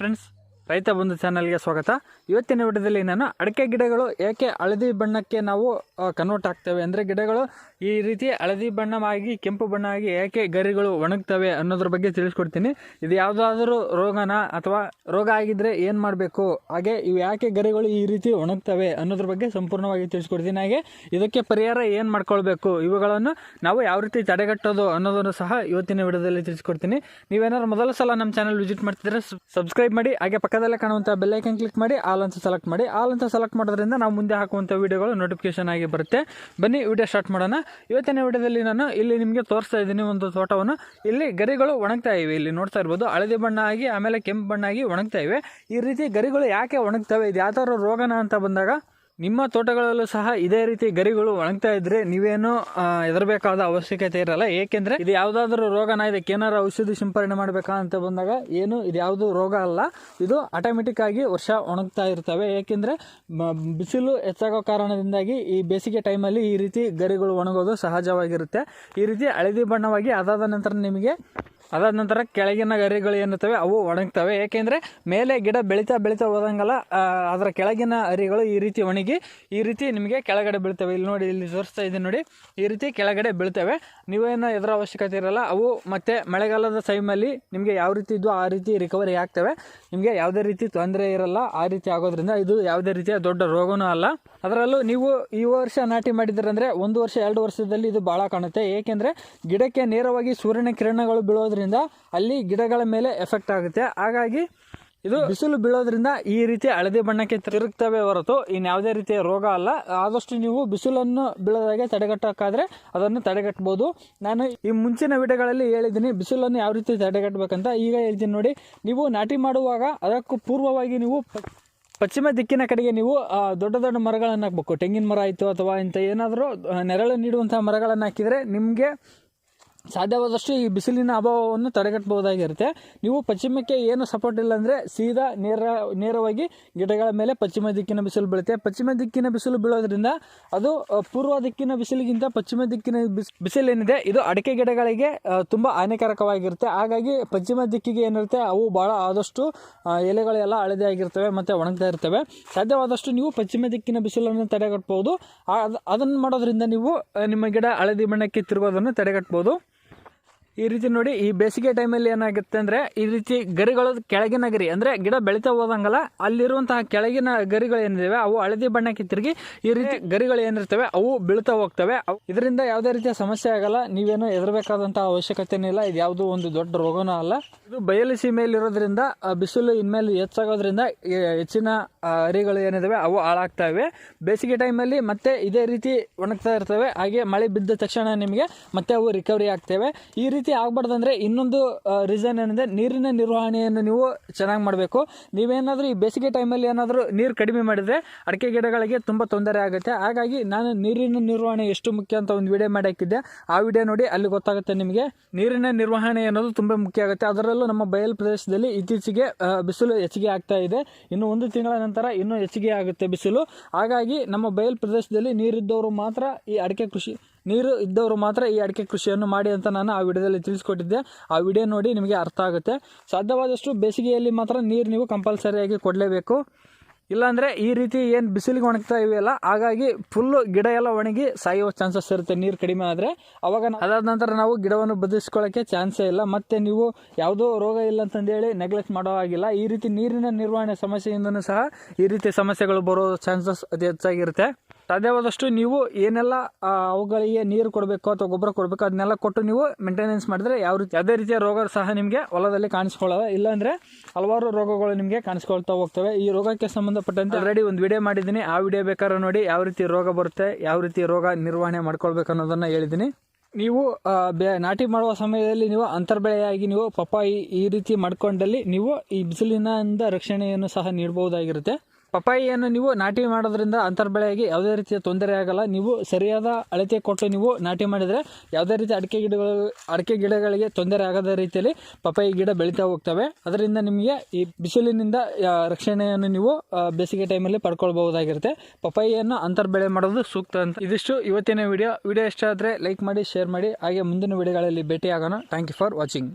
friends ರೈತ ಬಂಧು ಚಾನಲ್ಗೆ ಸ್ವಾಗತ. ಇವತ್ತಿನ ವಿಡಿಯೋದಲ್ಲಿ ನಾನು ಅಡಿಕೆ ಗಿಡಗಳು ಏಕೆ ಹಳದಿ ಬಣ್ಣಕ್ಕೆ ನಾವು ಕನ್ವರ್ಟ್ ಆಗ್ತವೆ ಅಂದರೆ ಗಿಡಗಳು ಈ ರೀತಿ ಹಳದಿ ಬಣ್ಣವಾಗಿ, ಕೆಂಪು ಬಣ್ಣ ಆಗಿ ಏಕೆ ಗರಿಗಳು ಒಣಗ್ತವೆ ಅನ್ನೋದ್ರ ಬಗ್ಗೆ ತಿಳಿಸ್ಕೊಡ್ತೀನಿ. ಇದು ಯಾವುದಾದ್ರೂ ರೋಗನ ಅಥವಾ ರೋಗ ಆಗಿದ್ರೆ ಏನು ಮಾಡಬೇಕು? ಹಾಗೆ ಇವು ಯಾಕೆ ಗರಿಗಳು ಈ ರೀತಿ ಒಣಗ್ತವೆ ಅನ್ನೋದ್ರ ಬಗ್ಗೆ ಸಂಪೂರ್ಣವಾಗಿ ತಿಳಿಸ್ಕೊಡ್ತೀನಿ. ಹಾಗೆ ಇದಕ್ಕೆ ಪರಿಹಾರ ಏನು ಮಾಡ್ಕೊಳ್ಬೇಕು? ಇವುಗಳನ್ನು ನಾವು ಯಾವ ರೀತಿ ತಡೆಗಟ್ಟೋದು ಅನ್ನೋದನ್ನು ಸಹ ಇವತ್ತಿನ ವಿಡಿಯೋದಲ್ಲಿ ತಿಳಿಸ್ಕೊಡ್ತೀನಿ. ನೀವೇನಾದ್ರು ಮೊದಲ ಸಲ ನಮ್ಮ ಚಾನಲ್ ವಿಸಿಟ್ ಮಾಡ್ತಿದ್ರೆ ಸಬ್ಸ್ಕ್ರೈಬ್ ಮಾಡಿ, ಹಾಗೆ ಪಕ್ಕದಲ್ಲೇ ಕಾಣುವಂಥ ಬೆಲ್ಲೈಕನ್ ಕ್ಲಿಕ್ ಮಾಡಿ ಆಲ್ ಅಂತ ಸೆಲೆಕ್ಟ್ ಮಾಡಿ. ಆಲ್ ಅಂತ ಸೆಲೆಕ್ಟ್ ಮಾಡೋದ್ರಿಂದ ನಾವು ಮುಂದೆ ಹಾಕುವಂಥ ವಿಡಿಯೋಗಳು ನೋಟಿಫಿಕೇಶನ್ ಆಗಿ ಬರುತ್ತೆ. ಬನ್ನಿ, ವಿಡಿಯೋ ಸ್ಟಾರ್ಟ್ ಮಾಡೋಣ. ಇವತ್ತಿನ ವಿಡಿಯೋದಲ್ಲಿ ನಾನು ಇಲ್ಲಿ ನಿಮಗೆ ತೋರಿಸ್ತಾ ಇದ್ದೀನಿ ಒಂದು ತೋಟವನ್ನು. ಇಲ್ಲಿ ಗರಿಗಳು ಒಣಗ್ತಾ ಇವೆ. ಇಲ್ಲಿ ನೋಡ್ತಾ ಇರ್ಬೋದು, ಹಳದಿ ಬಣ್ಣ ಆಗಿ ಆಮೇಲೆ ಕೆಂಪು ಬಣ್ಣ ಆಗಿ ಒಣಗ್ತಾ ಇವೆ. ಈ ರೀತಿ ಗರಿಗಳು ಯಾಕೆ ಒಣಗ್ತವೆ, ಇದು ಯಾವ ರೋಗನ ಅಂತ ಬಂದಾಗ? ನಿಮ್ಮ ತೋಟಗಳಲ್ಲೂ ಸಹ ಇದೇ ರೀತಿ ಗರಿಗಳು ಒಣಗ್ತಾ ಇದ್ರೆ ನೀವೇನು ಎದರಬೇಕಾದ ಅವಶ್ಯಕತೆ ಇರಲ್ಲ. ಏಕೆಂದ್ರೆ ಇದು ಯಾವುದಾದ್ರೂ ರೋಗನ ಇದಕ್ಕೆ ಏನಾರ ಔಷಧಿ ಸಿಂಪರಣೆ ಮಾಡಬೇಕಾ ಅಂತ ಬಂದಾಗ ಏನು, ಇದು ಯಾವುದು ರೋಗ ಅಲ್ಲ. ಇದು ಆಟೋಮೆಟಿಕ್ ಆಗಿ ವರ್ಷ ಒಣಗ್ತಾ ಇರ್ತವೆ. ಏಕೆಂದ್ರೆ ಬಿಸಿಲು ಹೆಚ್ಚಾಗೋ ಕಾರಣದಿಂದಾಗಿ ಈ ಬೇಸಿಗೆ ಟೈಮಲ್ಲಿ ಈ ರೀತಿ ಗರಿಗಳು ಒಣಗೋದು ಸಹಜವಾಗಿರುತ್ತೆ. ಈ ರೀತಿ ಹಳದಿ ಬಣ್ಣವಾಗಿ ಅದಾದ ನಂತರ ನಿಮಗೆ ಅದಾದ ನಂತರ ಕೆಳಗಿನ ಗರಿಗಳು ಏನಿರ್ತವೆ, ಅವು ಒಣಗ್ತವೆ. ಏಕೆಂದರೆ ಮೇಲೆ ಗಿಡ ಬೆಳೀತಾ ಬೆಳೀತಾ ಹೋದಂಗೆಲ್ಲ ಅದರ ಕೆಳಗಿನ ಅರಿಗಳು ಈ ರೀತಿ ಒಣಗಿ, ಈ ರೀತಿ ನಿಮಗೆ ಕೆಳಗಡೆ ಬೀಳ್ತವೆ. ಇಲ್ಲಿ ನೋಡಿ, ಇಲ್ಲಿ ತೋರಿಸ್ತಾ ಇದ್ದೀನಿ ನೋಡಿ, ಈ ರೀತಿ ಕೆಳಗಡೆ ಬೀಳ್ತವೆ. ನೀವೇನು ಎದುರ ಅವಶ್ಯಕತೆ ಇರಲ್ಲ, ಅವು ಮತ್ತೆ ಮಳೆಗಾಲದ ಟೈಮಲ್ಲಿ ನಿಮಗೆ ಯಾವ ರೀತಿ ಇದ್ದು ಆ ರೀತಿ ರಿಕವರಿ ಆಗ್ತವೆ. ನಿಮಗೆ ಯಾವುದೇ ರೀತಿ ತೊಂದರೆ ಇರಲ್ಲ, ಆ ರೀತಿ ಆಗೋದ್ರಿಂದ ಇದು ಯಾವುದೇ ರೀತಿಯ ದೊಡ್ಡ ರೋಗನೂ ಅಲ್ಲ. ಅದರಲ್ಲೂ ನೀವು ಈ ವರ್ಷ ನಾಟಿ ಮಾಡಿದ್ರಂದರೆ ಒಂದು ವರ್ಷ, ಎರಡು ವರ್ಷದಲ್ಲಿ ಇದು ಭಾಳ ಕಾಣುತ್ತೆ. ಏಕೆಂದರೆ ಗಿಡಕ್ಕೆ ನೇರವಾಗಿ ಸೂರ್ಯನ ಕಿರಣಗಳು ಬೀಳೋದ್ರಿಂದ ಅಲ್ಲಿ ಗಿಡಗಳ ಮೇಲೆ ಎಫೆಕ್ಟ್ ಆಗುತ್ತೆ. ಹಾಗಾಗಿ ಇದು ಬಿಸಿಲು ಬೀಳೋದ್ರಿಂದ ಈ ರೀತಿ ಹಳದಿ ಬಣ್ಣಕ್ಕೆ ತಿರುಗ್ತವೆ ಹೊರತು ಇನ್ಯಾವುದೇ ರೀತಿಯ ರೋಗ ಅಲ್ಲ. ಆದಷ್ಟು ನೀವು ಬಿಸಿಲನ್ನು ಬೀಳೋದಾಗೆ ತಡೆಗಟ್ಟೋಕ್ಕಾದರೆ ಅದನ್ನು ತಡೆಗಟ್ಟಬಹುದು ನಾನು ಈ ಮುಂಚಿನ ವಿಡಿಯೋಗಳಲ್ಲಿ ಹೇಳಿದ್ದೀನಿ ಬಿಸಿಲನ್ನು ಯಾವ ರೀತಿ ತಡೆಗಟ್ಟಬೇಕಂತ ಈಗ ಹೇಳ್ತೀನಿ ನೋಡಿ, ನೀವು ನಾಟಿ ಮಾಡುವಾಗ ಅದಕ್ಕೂ ಪೂರ್ವವಾಗಿ ನೀವು ಪಶ್ಚಿಮ ದಿಕ್ಕಿನ ಕಡೆಗೆ ನೀವು ದೊಡ್ಡ ದೊಡ್ಡ ಮರಗಳನ್ನು ಹಾಕಬೇಕು ತೆಂಗಿನ ಮರ ಆಯಿತು ಅಥವಾ ಇಂಥ ಏನಾದರೂ ನೆರಳು ನೀಡುವಂಥ ಮರಗಳನ್ನು ಹಾಕಿದರೆ ನಿಮಗೆ ಸಾಧ್ಯವಾದಷ್ಟು ಈ ಬಿಸಿಲಿನ ಅಭಾವವನ್ನು ತಡೆಗಟ್ಟಬಹುದಾಗಿರುತ್ತೆ. ನೀವು ಪಶ್ಚಿಮಕ್ಕೆ ಏನು ಸಪೋರ್ಟ್ ಇಲ್ಲ ಅಂದರೆ ಸೀದಾ ನೇರ, ನೇರವಾಗಿ ಗಿಡಗಳ ಮೇಲೆ ಪಶ್ಚಿಮ ದಿಕ್ಕಿನ ಬಿಸಿಲು ಬೀಳುತ್ತೆ. ಪಶ್ಚಿಮ ದಿಕ್ಕಿನ ಬಿಸಿಲು ಬೀಳೋದ್ರಿಂದ ಅದು ಪೂರ್ವ ದಿಕ್ಕಿನ ಬಿಸಿಲಿಗಿಂತ ಪಶ್ಚಿಮ ದಿಕ್ಕಿನ ಬಿಸಿಲು ಬಿಸಿಲೇನಿದೆ. ಇದು ಅಡಿಕೆ ಗಿಡಗಳಿಗೆ ತುಂಬ ಹಾನಿಕಾರಕವಾಗಿರುತ್ತೆ. ಹಾಗಾಗಿ ಪಶ್ಚಿಮ ದಿಕ್ಕಿಗೆ ಏನಿರುತ್ತೆ, ಅವು ಭಾಳ ಆದಷ್ಟು ಎಲೆಗಳೆಲ್ಲ ಹಳದಿ ಆಗಿರ್ತವೆ ಮತ್ತು ಒಣಗ್ತಾ ಇರ್ತವೆ. ಸಾಧ್ಯವಾದಷ್ಟು ನೀವು ಪಶ್ಚಿಮ ದಿಕ್ಕಿನ ಬಿಸಿಲನ್ನು ತಡೆಗಟ್ಟಬಹುದು. ಅದನ್ನು ಮಾಡೋದ್ರಿಂದ ನೀವು ನಿಮ್ಮ ಗಿಡ ಹಳದಿ ಬಣ್ಣಕ್ಕೆ ತಿರುಗೋದನ್ನು ತಡೆಗಟ್ಟಬಹುದು. ಈ ರೀತಿ ನೋಡಿ, ಈ ಬೇಸಿಗೆ ಟೈಮಲ್ಲಿ ಏನಾಗುತ್ತೆ ಅಂದರೆ, ಈ ರೀತಿ ಗರಿಗಳು ಕೆಳಗಿನ ಗರಿ, ಅಂದರೆ ಗಿಡ ಬೆಳೀತಾ ಹೋದಂಗಲ್ಲ, ಅಲ್ಲಿರುವಂತಹ ಕೆಳಗಿನ ಗರಿಗಳು ಏನಿದಾವೆ, ಅವು ಹಳದಿ ಬಣ್ಣಕ್ಕೆ ತಿರುಗಿ ಈ ರೀತಿ ಗರಿಗಳು ಏನಿರ್ತವೆ, ಅವು ಬೀಳ್ತಾ ಹೋಗ್ತವೆ. ಇದರಿಂದ ಯಾವುದೇ ರೀತಿಯ ಸಮಸ್ಯೆ ಆಗಲ್ಲ, ನೀವೇನು ಹೆದರಬೇಕಾದಂತಹ ಅವಶ್ಯಕತೆನೇ ಇಲ್ಲ, ಇದು ಯಾವುದೂ ಒಂದು ದೊಡ್ಡ ರೋಗನೂ ಅಲ್ಲ. ಇದು ಬಯಲು ಸೀಮೆಯಲ್ಲಿರೋದ್ರಿಂದ ಬಿಸಿಲು ಇನ್ಮೇಲೆ ಹೆಚ್ಚಾಗೋದ್ರಿಂದ ಹೆಚ್ಚಿನ ಅರಿಗಳು ಏನಿದಾವೆ, ಅವು ಹಾಳಾಗ್ತವೆ. ಬೇಸಿಗೆ ಟೈಮಲ್ಲಿ ಮತ್ತೆ ಇದೇ ರೀತಿ ಒಣಗ್ತಾ ಇರ್ತವೆ, ಹಾಗೆ ಮಳೆ ಬಿದ್ದ ತಕ್ಷಣ ನಿಮಗೆ ಮತ್ತೆ ಅವು ರಿಕವರಿ ಆಗ್ತವೆ. ಈ ರೀತಿ ಆಗ್ಬಾರ್ದಂದ್ರೆ ಇನ್ನೊಂದು ರೀಸನ್ ಏನಂದ್ರೆ ನೀರಿನ ನಿರ್ವಹಣೆಯನ್ನು ನೀವು ಚೆನ್ನಾಗಿ ಮಾಡಬೇಕು. ನೀವೇನಾದರೂ ಈ ಬೇಸಿಗೆ ಟೈಮಲ್ಲಿ ಏನಾದರೂ ನೀರು ಕಡಿಮೆ ಮಾಡಿದರೆ ಅಡಿಕೆ ಗಿಡಗಳಿಗೆ ತುಂಬ ತೊಂದರೆ ಆಗುತ್ತೆ. ಹಾಗಾಗಿ ನಾನು ನೀರಿನ ನಿರ್ವಹಣೆ ಎಷ್ಟು ಮುಖ್ಯ ಅಂತ ಒಂದು ವಿಡಿಯೋ ಮಾಡಾಕಿದ್ದೆ ಆ ವಿಡಿಯೋ ನೋಡಿ ಅಲ್ಲಿ ಗೊತ್ತಾಗುತ್ತೆ ನಿಮಗೆ. ನೀರಿನ ನಿರ್ವಹಣೆ ಅನ್ನೋದು ತುಂಬ ಮುಖ್ಯ ಆಗುತ್ತೆ. ಅದರಲ್ಲೂ ನಮ್ಮ ಬಯಲು ಪ್ರದೇಶದಲ್ಲಿ ಇತ್ತೀಚೆಗೆ ಬಿಸಿಲು ಹೆಚ್ಚಿಗೆ ಆಗ್ತಾ ಇದೆ. ಇನ್ನು ಒಂದು ತಿಂಗಳ ನಂತರ ಇನ್ನೂ ಹೆಚ್ಚಿಗೆ ಆಗುತ್ತೆ ಬಿಸಿಲು. ಹಾಗಾಗಿ ನಮ್ಮ ಬಯಲು ಪ್ರದೇಶದಲ್ಲಿ ನೀರಿದ್ದವರು ಮಾತ್ರ ಈ ಅಡಿಕೆ ಕೃಷಿ ನೀರು ಇದ್ದವರು ಮಾತ್ರ ಈ ಅಡಿಕೆ ಕೃಷಿಯನ್ನು ಮಾಡಿ ಅಂತ ನಾನು ಆ ವಿಡಿಯೋದಲ್ಲಿ ತಿಳಿಸ್ಕೊಟ್ಟಿದ್ದೆ. ಆ ವಿಡಿಯೋ ನೋಡಿ ನಿಮಗೆ ಅರ್ಥ ಆಗುತ್ತೆ. ಸಾಧ್ಯವಾದಷ್ಟು ಬೇಸಿಗೆಯಲ್ಲಿ ಮಾತ್ರ ನೀರು ನೀವು ಕಂಪಲ್ಸರಿಯಾಗಿ ಕೊಡಲೇಬೇಕು. ಇಲ್ಲಾಂದರೆ ಈ ರೀತಿ ಏನು ಬಿಸಿಲಿಗೆ ಒಣಗ್ತಾ ಇವೆಯಲ್ಲ, ಹಾಗಾಗಿ ಫುಲ್ಲು ಗಿಡ ಎಲ್ಲ ಒಣಗಿ ಸಾಯುವ ಚಾನ್ಸಸ್ ಇರುತ್ತೆ ನೀರು ಕಡಿಮೆ ಆದರೆ. ಅವಾಗ ಅದಾದ ನಂತರ ನಾವು ಗಿಡವನ್ನು ಬದಲಿಸ್ಕೊಳ್ಳೋಕ್ಕೆ ಚಾನ್ಸೇ ಇಲ್ಲ. ಮತ್ತು ನೀವು ಯಾವುದೋ ರೋಗ ಇಲ್ಲ ಅಂತಂದೇಳಿ ನೆಗ್ಲೆಕ್ಟ್ ಮಾಡೋ ಹಾಗಿಲ್ಲ. ಈ ರೀತಿ ನೀರಿನ ನಿರ್ವಹಣೆ ಸಮಸ್ಯೆಯಿಂದನೂ ಸಹ ಈ ರೀತಿ ಸಮಸ್ಯೆಗಳು ಬರೋ ಚಾನ್ಸಸ್ ಅತಿ ಹೆಚ್ಚಾಗಿರುತ್ತೆ. ಸಾಧ್ಯವಾದಷ್ಟು ನೀವು ಏನೆಲ್ಲ ಅವುಗಳಿಗೆ ನೀರು ಕೊಡಬೇಕು ಅಥವಾ ಗೊಬ್ಬರ ಕೊಡಬೇಕು ಅದನ್ನೆಲ್ಲ ಕೊಟ್ಟು ನೀವು ಮೇಂಟೆನೆನ್ಸ್ ಮಾಡಿದ್ರೆ ಯಾವ ರೀತಿ ಯಾವುದೇ ರೀತಿಯ ರೋಗ ಸಹ ನಿಮಗೆ ಹೊಲದಲ್ಲಿ ಕಾಣಿಸ್ಕೊಳ್ಳಲ್ಲ. ಇಲ್ಲಾಂದರೆ ಹಲವಾರು ರೋಗಗಳು ನಿಮಗೆ ಕಾಣಿಸ್ಕೊಳ್ತಾ ಹೋಗ್ತವೆ. ಈ ರೋಗಕ್ಕೆ ಸಂಬಂಧಪಟ್ಟಂತೆ ಆಲ್ರೆಡಿ ಒಂದು ವಿಡಿಯೋ ಮಾಡಿದ್ದೀನಿ. ಆ ವಿಡಿಯೋ ಬೇಕಾದ್ರೆ ನೋಡಿ ಯಾವ ರೀತಿ ರೋಗ ಬರುತ್ತೆ, ಯಾವ ರೀತಿ ರೋಗ ನಿರ್ವಹಣೆ ಮಾಡ್ಕೊಳ್ಬೇಕು ಅನ್ನೋದನ್ನು ಹೇಳಿದ್ದೀನಿ. ನೀವು ಬೆ, ನಾಟಿ ಮಾಡುವ ಸಮಯದಲ್ಲಿ ನೀವು ಅಂತರ್ಬೆಳೆಯಾಗಿ ನೀವು ಪಪ್ಪಾಯಿ ಈ ರೀತಿ ಮಾಡ್ಕೊಂಡಲ್ಲಿ ನೀವು ಈ ಬಿಸಿಲಿನಿಂದ ರಕ್ಷಣೆಯನ್ನು ಸಹ ನೀಡಬಹುದಾಗಿರುತ್ತೆ. ಪಪ್ಪಾಯಿಯನ್ನು ನೀವು ನಾಟಿ ಮಾಡೋದ್ರಿಂದ ಅಂತರ್ಬೆಳೆಯಾಗಿ ಯಾವುದೇ ರೀತಿಯ ತೊಂದರೆ ಆಗಲ್ಲ. ನೀವು ಸರಿಯಾದ ಅಳತೆ ಕೊಟ್ಟು ನೀವು ನಾಟಿ ಮಾಡಿದರೆ ಯಾವುದೇ ರೀತಿ ಅಡಿಕೆ ಗಿಡಗಳು, ಅಡಿಕೆ ಗಿಡಗಳಿಗೆ ತೊಂದರೆ ಆಗದ ರೀತಿಯಲ್ಲಿ ಪಪ್ಪಾಯಿ ಗಿಡ ಬೆಳೀತಾ ಹೋಗ್ತವೆ. ಅದರಿಂದ ನಿಮಗೆ ಈ ಬಿಸಿಲಿನಿಂದ ರಕ್ಷಣೆಯನ್ನು ನೀವು ಬೇಸಿಗೆ ಟೈಮಲ್ಲಿ ಪಡ್ಕೊಳ್ಬಹುದಾಗಿರುತ್ತೆ. ಪಪ್ಪಾಯಿಯನ್ನು ಅಂತರ್ಬೆಳೆ ಮಾಡೋದು ಸೂಕ್ತ ಅಂತ. ಇದಿಷ್ಟು ಇವತ್ತಿನ ವಿಡಿಯೋ ವಿಡಿಯೋ ಇಷ್ಟ ಆದರೆ ಲೈಕ್ ಮಾಡಿ ಶೇರ್ ಮಾಡಿ. ಹಾಗೆ ಮುಂದಿನ ವಿಡಿಯೋಗಳಲ್ಲಿ ಭೇಟಿ ಆಗೋಣ ಥ್ಯಾಂಕ್ ಯು ಫಾರ್ ವಾಚಿಂಗ್